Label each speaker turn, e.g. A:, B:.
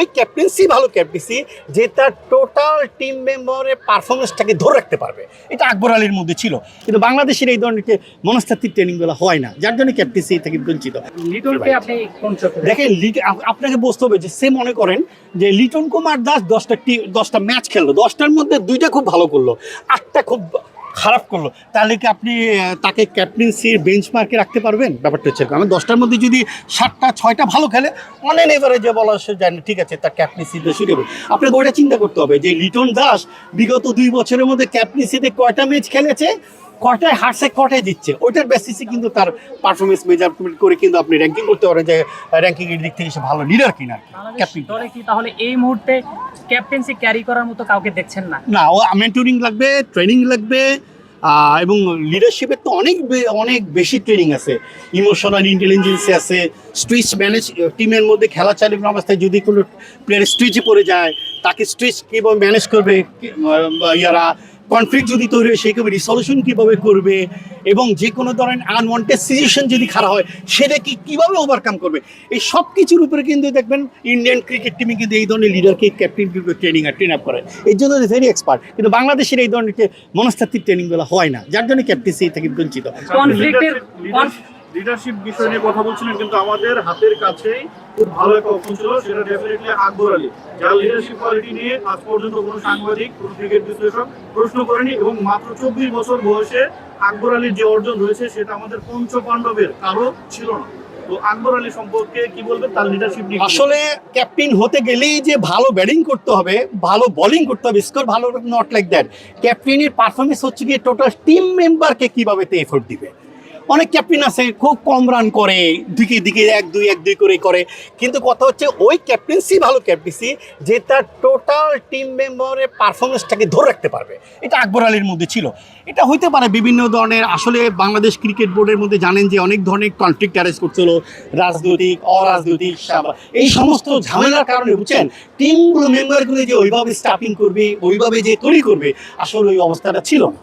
A: ওই ক্যাপ্টেন্সি ভালো ক্যাপ্টেন্সি যে তার টোটাল টিম মেম্বারের পারফরমেন্সটাকে ধরে রাখতে পারবে। এটা আকবর আলীর মধ্যে ছিল। কিন্তু বাংলাদেশের এই ধরনের মনস্তাত্ত্বিক ট্রেনিংগুলো হয় না যার জন্য ক্যাপ্টেন্সি থেকে বঞ্চিত। দেখেন? আপনাকে বুঝতে হবে যে সে মনে করেন যে লিটন কুমার দাস দশটা টি দশটা ম্যাচ খেললো। দশটার মধ্যে দুইটা খুব ভালো করল। আটটা খুব খারাপ করল। তাহলে কি আপনি তাকে ক্যাপ্টেন্সির বেঞ্চমার্কে রাখতে পারবেন? ব্যাপারটা হচ্ছে। আমি দশটার মধ্যে যদি সাতটা, ছয়টা ভালো খেলে অনেক যে বলা সে যায় না ঠিক আছে, তার ক্যাপ্টেন্সিতে সুটেবল আপনাকে ওইটা চিন্তা করতে হবে যে, লিটন দাস বিগত দুই বছরের মধ্যে ক্যাপ্টেন্সিতে কয়টা ম্যাচ খেলেছে? কটায় হারছে কটায় দিচ্ছে? ওইটার বেসিসে কিন্তু তার পারফরমেন্স মেজারমেন্ট করে কিন্তু আপনি র্যাঙ্কিং করতে পারেন যে র্যাঙ্কিং এর দিক থেকে সে ভালো লিডার কিনা ক্যাপ্টেন
B: দলে কি তাহলে এই মুহূর্তে ক্যাপ্টেন্সি ক্যারি করার মতো কাউকে দেখছেন না?
A: না ও মেন্টরিং লাগবে ট্রেনিং লাগবে এবং লিডারশিপের তো অনেক অনেক বেশি ট্রেনিং আছে। ইমোশনাল ইন্টেলিজেন্স আছে স্ট্রিচ ম্যানেজ টিমের মধ্যে খেলা চালিয়ে অবস্থায় যদি কোনো প্লেয়ার স্ট্রিচে পড়ে যায় তাকে স্ট্রিচ কীভাবে ম্যানেজ করবে ইয়ারা কনফ্লিক্ট যদি তৈরি হয় সেইভাবে রিসলিউশন কীভাবে করবে? এবং যে কোনো ধরনের আনওয়ান্টেড সিচুয়েশন যদি খারাপ হয় সেটা কি কীভাবে ওভারকাম করবে? এই সব কিছুর উপরে কিন্তু দেখবেন ইন্ডিয়ান ক্রিকেট টিমে কিন্তু এই ধরনের লিডারকে ক্যাপ্টেন কিন্তু ট্রেনিং আর ট্রেন আপ করে। এর জন্য ভেরি এক্সপার্ট কিন্তু বাংলাদেশের এই ধরনের মনস্তাত্ত্বিক ট্রেনিংগুলো হয় না যার জন্য ক্যাপ্টেন্সি থেকে বঞ্চিত।
B: কনফ্লিক্টের
C: লিডারশিপ বিষয় নিয়ে কথা বলছিলেন, কিন্তু আমাদের হাতের কাছেই খুব ভালো একটা অপশন ছিল, সেটা ডেফিনেটলি আকবর আলী। যার লিডারশিপ কোয়ালিটি নিয়ে আজ পর্যন্ত কোনো সাংবাদিক, কোনো ক্রিকেট বিশ্লেষক প্রশ্ন করেনি এবং মাত্র চব্বিশ বছর বয়সে আকবর আলীর যে অর্জন রয়েছে, সেটা আমাদের পঞ্চ পাণ্ডবের কারও ছিল না। তো আকবর সম্পর্কে কি তার লিডারশিপ নিয়ে
A: আসলে ক্যাপ্টেন হতে গেলেই যে ভালো ব্যাটিং করতে হবে, ভালো বোলিং করতে হবে স্কোর ভালো নট লাইক দ্যাট ক্যাপ্টেনের পারফরমেন্স হচ্ছে গিয়ে টোটাল টিম মেম্বারকে কীভাবে তে এফোর্ট দিবে? অনেক ক্যাপ্টেন আছে, খুব কম রান করে, দিকে দিকে এক, দুই এক, দুই করে করে। কিন্তু কথা হচ্ছে, ওই ক্যাপ্টেন্সি ভালো ক্যাপ্টেন্সি যে তার টোটাল টিম মেম্বারের পারফরমেন্সটাকে ধরে রাখতে পারবে। এটা আকবর আলীর মধ্যে ছিল। এটা হইতে পারে বিভিন্ন ধরনের, আসলে বাংলাদেশ ক্রিকেট বোর্ডের মধ্যে জানেন যে অনেক ধরনের কনফ্লিক্ট অ্যারেঞ্জ করছিল। রাজনৈতিক, অরাজনৈতিক এই সমস্ত ঝামেলার কারণে, বুঝছেন? টিমগুলো মেম্বারগুলো যে ওইভাবে স্টাফিং করবে, ওইভাবে যে তৈরি করবে, আসলে ওই অবস্থাটা ছিল না।